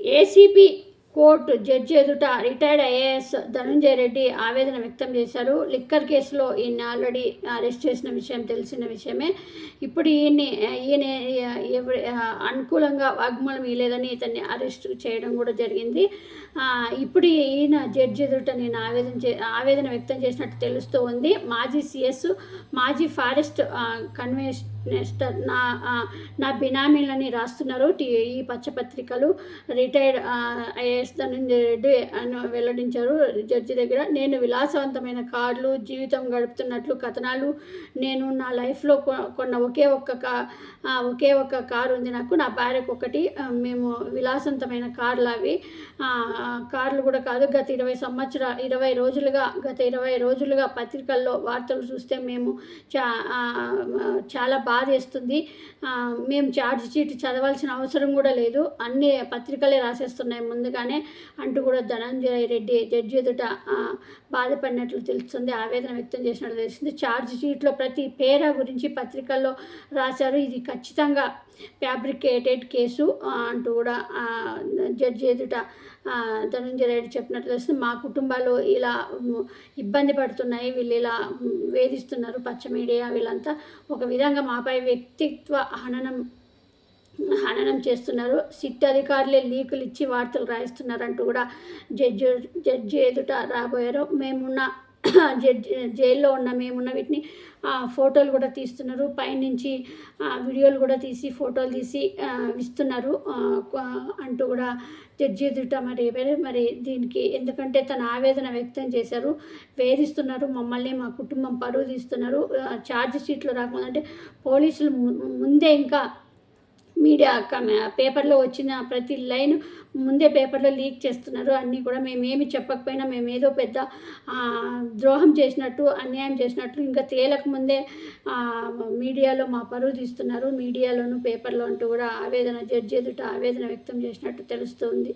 ACP court judge ఎదుట retired IAS Dhanunjaya Reddy ఆవేదన వ్యక్తం చేశారు. లిక్కర్ కేసులో ఈయన ఆల్రెడీ అరెస్ట్ చేసిన విషయం తెలిసిన విషయమే. ఇప్పుడు ఈయన్ని ఈయన అనుకూలంగా వాగ్మూలం ఇవ్వలేదని ఇతన్ని అరెస్ట్ చేయడం కూడా జరిగింది. ఇప్పుడు ఈయన జడ్జి ఎదుట నేను ఆవేదన చే ఆవేదన వ్యక్తం చేసినట్టు తెలుస్తూ ఉంది. మాజీ సిఎస్ మాజీ ఫారెస్ట్ నెక్స్ట్ నా నా బినామీలని రాస్తున్నారు. ఈ పచ్చపత్రికలు రిటైర్డ్ ఐఏఎస్ ధనంజయ రెడ్డి అని వెల్లడించారు జడ్జి దగ్గర. నేను విలాసవంతమైన కార్లు జీవితం గడుపుతున్నట్లు కథనాలు నేను నా లైఫ్లో కొ- కొన్న ఒకే ఒక్క కా ఒకే ఒక్క కారు ఉంది నాకు. నా భార్యకు ఒకటి మేము విలాసవంతమైన కార్లు అవి కార్లు కూడా కాదు. గత ఇరవై సంవత్సర ఇరవై రోజులుగా గత ఇరవై రోజులుగా పత్రికల్లో వార్తలు చూస్తే మేము చా చాలా బాగా వేస్తుంది మేము ఛార్జ్ షీట్ చదవాల్సిన అవసరం కూడా లేదు. అన్ని పత్రికలే రాసేస్తున్నాయి ముందుగానే అంటూ కూడా ధనంజయ రెడ్డి జడ్జి ఎదుట బాధపడినట్లు తెలుస్తుంది ఆవేదన వ్యక్తం చేసినట్లు తెలిసింది ఛార్జ్ షీట్లో ప్రతి పేర గురించి పత్రికల్లో రాశారు. ఇది ఖచ్చితంగా ఫ్యాబ్రికేటెడ్ కేసు అంటూ కూడా జడ్జి ఎదుట ధనంజయ రెడ్డి చెప్పినట్లు తెలుస్తుంది. మా కుటుంబాలు ఇలా ఇబ్బంది పడుతున్నాయి. వీళ్ళు ఇలా వేధిస్తున్నారు పచ్చ మీడియా వీళ్ళంతా. ఒక విధంగా మాపై వ్యక్తిత్వ హననం హననం చేస్తున్నారు. సిట్ అధికారులే లీకులు ఇచ్చి వార్తలు రాయిస్తున్నారంటూ కూడా జడ్జి జడ్జి ఎదుట రాబోయారు. మేమున్న జైల్లో ఉన్న మేమున్న వీటిని ఫోటోలు కూడా తీస్తున్నారు. పైనుంచి వీడియోలు కూడా తీసి ఫోటోలు తీసి ఇస్తున్నారు. అంటూ కూడా జడ్జి ఎదుట మరి మరి- దీనికి ఎందుకంటే తన ఆవేదన వ్యక్తం చేశారు. వేధిస్తున్నారు మమ్మల్ని మా కుటుంబం పరువు తీస్తున్నారు. ఛార్జ్ షీట్లు రాకుండా అంటే పోలీసులు ము- ముందే ఇంకా మీడియా పేపర్లో వచ్చిన ప్రతి లైన్ ముందే పేపర్లో లీక్ చేస్తున్నారు. అన్నీ కూడా మేమేమి చెప్పకపోయినా మేము ఏదో పెద్ద ద్రోహం చేసినట్టు అన్యాయం చేసినట్టు ఇంకా తేలక ముందే మీడియాలో మా పరువు తీస్తున్నారు. మీడియాలోను పేపర్లో అంటూ కూడా ఆవేదన జడ్జి ఎదుట ఆవేదన వ్యక్తం చేసినట్టు తెలుస్తుంది.